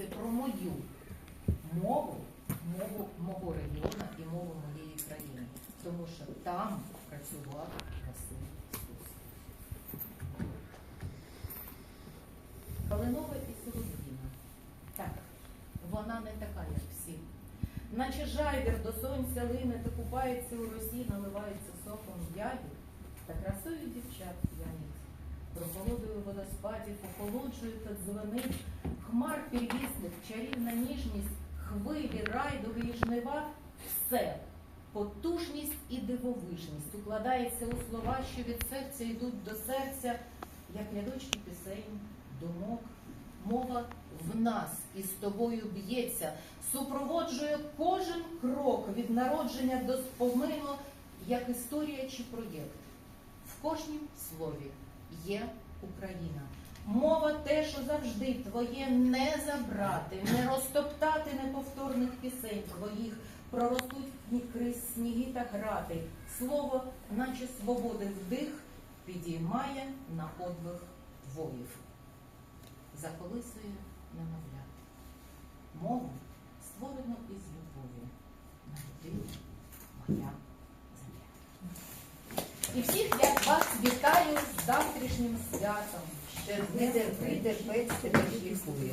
це про мою мову, мову мого регіону і мову моєї країни. Тому що там працював Василь Стус. Калинова і Солодвіна. Так, вона не така, як всі. Наче жайвір до сонця лине та купається у росі, наливається соком ягід та красою дівчат п'янить. Прохолодою водоспадів охолоджує та дзвонить, хмар первісних, чарівна ніжність, хвилі, райдуги і жнива все. Потужність і дивовижність укладається у слова, що від серця йдуть до серця, як рядочки пісень, думок. Мова в нас із тобою б'ється, супроводжує кожен крок від народження до спомину, як історія чи проєкт. В кожнім слові є Україна. Мова те, що завжди твоє не забрати, не розтоптати неповторних пісень твоїх, проростуть крізь сніги та грати. Слово, наче свободи вдих, підіймає на подвиг воїв. Заколисує немовля. Мову створено із любові. Народила моя земля. І всіх я вас вітаю з завтрашнім святом. Ще Прийде, прийде, пець тебе шліфує.